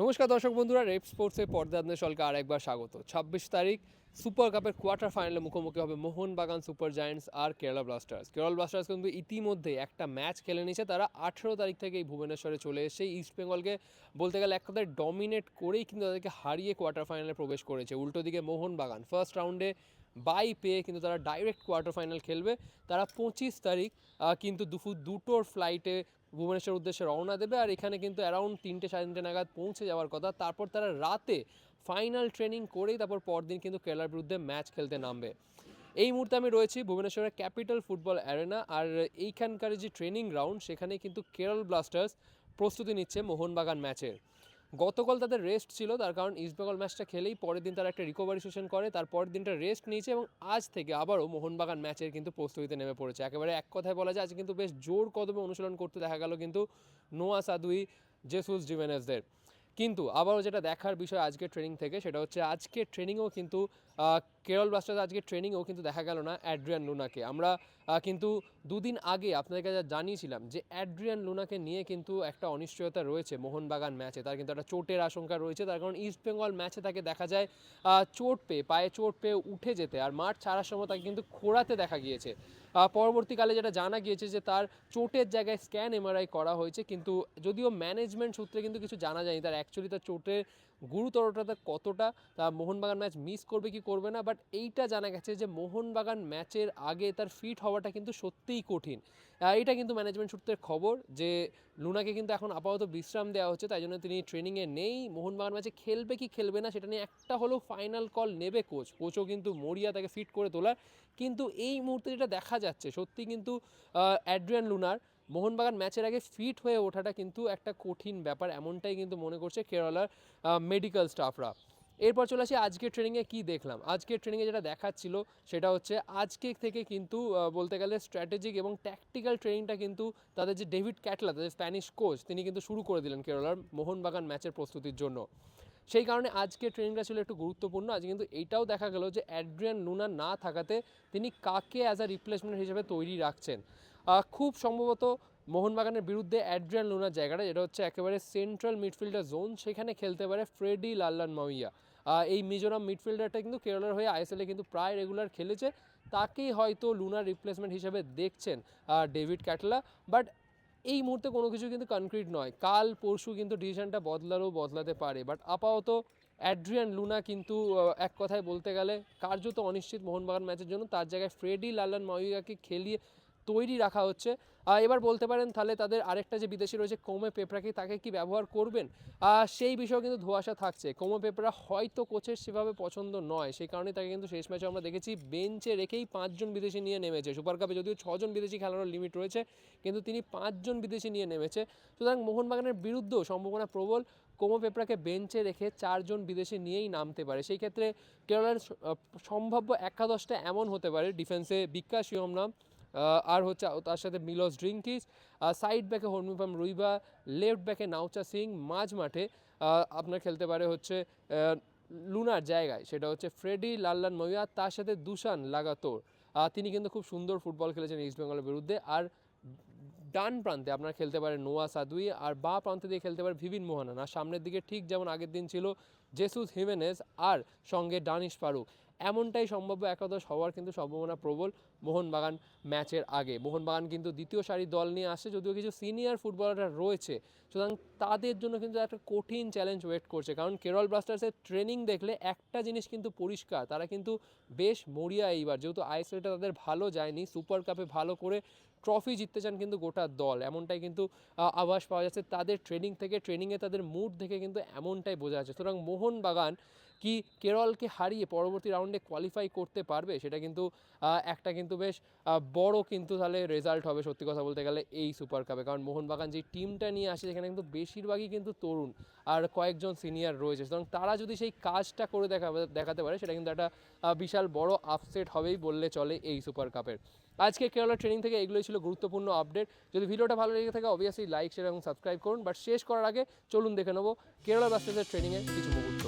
নমস্কার দর্শক বন্ধুরা, রেপ স্পোর্টসের পর্দা আপনাদের সকলকে আরেকবার স্বাগত। ছাব্বিশ তারিখ সুপার কাপের কোয়ার্টার ফাইনালে মুখোমুখি হবে মোহনবাগান সুপার জায়ান্টস আর কেরালা ব্লাস্টার্স। কেরল ব্লাস্টার্স কিন্তু ইতিমধ্যে একটা ম্যাচ খেলে নিয়েছে। তারা আঠেরো তারিখ থেকে এই ভুবনেশ্বরে চলে এসে ইস্ট বেঙ্গলকে বলতে গেলে এক কথায় ডমিনেট করেই কিন্তু তাদেরকে হারিয়ে কোয়ার্টার ফাইনালে প্রবেশ করেছে। উল্টো দিকে মোহনবাগান ফার্স্ট রাউন্ডে বাই পেয়ে কিন্তু তারা ডাইরেক্ট কোয়ার্টার ফাইনাল খেলবে। তারা পঁচিশ তারিখ কিন্তু দুপুর দুটোর ফ্লাইটে ভুবনেশ্বর উদ্দেশ্যে রওনা দেবে আর এখানে কিন্তু অ্যারাউন্ড তিনটে সাড়ে তিনটে নাগাদ পৌঁছে যাওয়ার কথা। তারপর তারা রাতে ফাইনাল ট্রেনিং করেই তারপর পরদিন কিন্তু কেরালার বিরুদ্ধে ম্যাচ খেলতে নামবে। এই মুহূর্তে আমি রয়েছি ভুবনেশ্বরের ক্যাপিটাল ফুটবল অ্যারেনা আর এইখানকার যে ট্রেনিং গ্রাউন্ড সেখানে কিন্তু কেরল ব্লাস্টার্স প্রস্তুতি নিচ্ছে মোহনবাগান ম্যাচের গতকাল তাদের রেস্ট ছিল, তার কারণ ইস্টবেঙ্গল ম্যাচটা খেলেই পরের দিন তারা একটা রিকভারি সেশন করে, তার পরের দিনটা রেস্ট নিয়েছে এবং আজ থেকে আবারও মোহনবাগান ম্যাচের কিন্তু প্রস্তুতিতে নেমে পড়েছে। একেবারে এক কথায় বলা যায়, আজ কিন্তু বেশ জোর কদমে অনুশীলন করতে দেখা গেল কিন্তু নোয়া সাদুই জেসুস জিমেনেসদের কিন্তু আবারও যেটা দেখার বিষয় আজকের ট্রেনিং থেকে, সেটা হচ্ছে আজকের ট্রেনিংও কিন্তু কেরল ব্লাস্টার্স আজকের ট্রেনিংও কিন্তু দেখা গেল না অ্যাড্রিয়ান লুনাকে আমরা কিন্তু দুদিন আগে আপনাদের কাছে জানিয়েছিলাম যে অ্যাড্রিয়ান লুনাকে নিয়ে কিন্তু একটা অনিশ্চয়তা রয়েছে মোহনবাগান ম্যাচে তার কিন্তু একটা চোটের আশঙ্কা রয়েছে। তার কারণ ইস্ট বেঙ্গল ম্যাচে তাকে দেখা যায় চোট পেয়ে, পায়ে চোট পেয়ে উঠে যেতে। আর মাঠ ছাড়ার সময় তাকে কিন্তু খোঁড়াতে দেখা গিয়েছে। পরবর্তীকালে যেটা জানা গিয়েছে যে তার চোটের জায়গায় স্ক্যান এমআরআই করা হয়েছে, কিন্তু যদিও ম্যানেজমেন্ট সূত্রে কিন্তু কিছু জানা যায়নি, তার অ্যাকচুয়ালি তার চোটের গুরুতরটা কতটা, তা মোহনবাগান ম্যাচ মিস করবে কি করবে না বাট এইটা জানা গেছে যে মোহনবাগান ম্যাচের আগে তার ফিট হওয়াটা কিন্তু সত্যিই কঠিন। এটা কিন্তু ম্যানেজমেন্ট সূত্রের খবর যে লুনাকে কিন্তু এখন আপাতত বিশ্রাম দেওয়া হচ্ছে, তাই জন্য তিনি ট্রেনিংয়ে নেই। মোহনবাগান ম্যাচে খেলবে কি খেলবে না, সেটা নিয়ে একটা হলেও ফাইনাল কল নেবে কোচ কোচও কিন্তু মরিয়া তাকে ফিট করে তোলার। কিন্তু এই মুহূর্তে যেটা দেখা যাচ্ছে, সত্যি কিন্তু অ্যাড্রিয়ান লুনার মোহনবাগান ম্যাচের আগে ফিট হয়ে ওঠাটা কিন্তু একটা কঠিন ব্যাপার, এমনটাই কিন্তু মনে করছে কেরালার মেডিকেল স্টাফরা এরপর চলে আসি আজকের ট্রেনিংয়ে কি দেখলাম? আজকের ট্রেনিংয়ে যেটা দেখাচ্ছিল সেটা হচ্ছে আজকে থেকে কিন্তু বলতে গেলে স্ট্র্যাটেজিক এবং ট্যাকটিক্যাল ট্রেনিংটা কিন্তু তাদের যে ডেভিড ক্যাটলা তাদের স্প্যানিশ কোচ তিনি কিন্তু শুরু করে দিলেন কেরলার মোহনবাগান ম্যাচের প্রস্তুতির জন্য। সেই কারণে আজকে ট্রেনিংটা ছিল একটু গুরুত্বপূর্ণ। আজ কিন্তু এইটাও দেখা গেল যে অ্যাড্রিয়ান লুনা না থাকাতে তিনি কাকে অ্যাজ আ রিপ্লেসমেন্ট হিসেবে তৈরি রাখছেন। খুব সম্ভবত মোহনবাগানের বিরুদ্ধে অ্যাড্রিয়ান লুনার জায়গাটা, যেটা হচ্ছে একেবারে সেন্ট্রাল মিডফিল্ডার জোন সেখানে খেলতে পারে ফ্রেডি লাল্লান মাউইয়া এই মিজোরাম মিডফিল্ডারটা কিন্তু কেরলার হয়ে আইএসএলে কিন্তু প্রায় রেগুলার খেলেছে। তাকেই হয়তো লুনার রিপ্লেসমেন্ট হিসেবে দেখছেন ডেভিড ক্যাটলা। বাট এই মুহূর্তে কোনো কিছু কিন্তু কনক্রিট নয়। কাল, পরশু কিন্তু ডিসিশনটা বদলারও বদলাতে পারে। বাট আপাতত অ্যাড্রিয়ান লুনা কিন্তু এক কথায় বলতে গেলে কার্যত অনিশ্চিত মোহনবাগান ম্যাচের জন্য তার জায়গায় ফ্রেডি লালান মাউইয়াকে খেলিয়ে তৈরি রাখা হচ্ছে। এবার বলতে পারেন তাহলে তাদের আরেকটা যে বিদেশি রয়েছে কোমে পেপরাকে তাকে কি ব্যবহার করবেন? সেই বিষয়ে কিন্তু ধোয়াশা থাকছে। কোমো পেপরা হয়তো কোচের সেভাবে পছন্দ নয়। সেই কারণে তাকে কিন্তু শেষ ম্যাচে আমরা দেখেছি বেঞ্চে রেখেই পাঁচজন বিদেশি নিয়ে নেমেছে। সুপার কাপে যদিও ছজন বিদেশি খেলানোর লিমিট রয়েছে কিন্তু তিনি পাঁচজন বিদেশি নিয়ে নেমেছে। সুতরাং মোহনবাগানের বিরুদ্ধেও সম্ভাবনা প্রবল। কোমো পেপরাকে বেঞ্চে রেখে চারজন বিদেশি নিয়েই নামতে পারে। সেই ক্ষেত্রে কেরলার সম্ভাব্য একাদশটা এমন হতে পারে। ডিফেন্সে বিকাশ আহ, আর হচ্ছে তার সাথে মিলস ড্রিঙ্কিস সাইড ব্যাকে হরমিপাম রুইবা লেফট ব্যাকে নাউচা সিং, মাঝ মাঠে আপনার খেলতে পারে হচ্ছে লুনার জায়গায়, সেটা হচ্ছে ফ্রেডি লাল্লান মহিয়া তার সাথে দুশান লাগাতোর। তিনি কিন্তু খুব সুন্দর ফুটবল খেলেছেন ইস্ট বেঙ্গলের বিরুদ্ধে। আর ডান প্রান্তে আপনার খেলতে পারে নোয়া সাদুই, আর বা প্রান্তে দিয়ে খেলতে পারে ভিভিন মোহানান। আর সামনের দিকে ঠিক যেমন আগের দিন ছিল জেসুস হিমেনেস আর সঙ্গে ডানিশ ফারুক। এমনটাই সম্ভাব্য একাদশ হওয়ার কিন্তু সম্ভাবনা প্রবল মোহনবাগান ম্যাচের আগে। মোহনবাগান কিন্তু দ্বিতীয় সারি দল নিয়ে আসছে, যদিও কিছু সিনিয়র ফুটবলাররা রয়েছে। সুতরাং তাদের জন্য কিন্তু একটা কঠিন চ্যালেঞ্জ ওয়েট করছে। কারণ কেরল ব্লাস্টার্সের ট্রেনিং দেখলে একটা জিনিস কিন্তু পরিষ্কার, তারা কিন্তু বেশ মরিয়া এইবার। যেহেতু আইসিএলটা তাদের ভালো যায়নি সুপার কাপে ভালো করে ট্রফি জিততে চান কিন্তু গোটা দল। এমনটাই কিন্তু আভাস পাওয়া যাচ্ছে তাদের ট্রেনিং থেকে। ট্রেনিংয়ে তাদের মুড থেকে কিন্তু এমনটাই বোঝা যাচ্ছে। সুতরাং মোহনবাগান কি কেরলকে হারিয়ে পরবর্তী রাউন্ডে কোয়ালিফাই করতে পারবে, সেটা কিন্তু একটা কিন্তু বেশ বড় কিন্তু তাহলে রেজাল্ট হবে সত্যি কথা বলতে গেলে এই সুপার কাপে কারণ মোহনবাগান যে টিমটা নিয়ে আসে, সেখানে কিন্তু বেশিরভাগই কিন্তু তরুণ আর কয়েকজন সিনিয়র রয়েছে। সুতরাং তারা যদি সেই কাজটা করে দেখা, দেখাতে পারে, সেটা কিন্তু একটা বিশাল বড় আপসেট হবেই বললে চলে এই সুপার কাপের আজকে কেরালা ট্রেনিং থেকে এগুলোই ছিল গুরুত্বপূর্ণ আপডেট যদি ভিডিওটা ভালো লেগে থাকে অবভিয়াসলি লাইক শেয়ার এবং সাবস্ক্রাইব করুন। বাট শেষ করার আগে চলুন দেখে নেব কেরলা ব্লাস্টার্সের ট্রেনিংয়ের কিছু মুহূর্ত।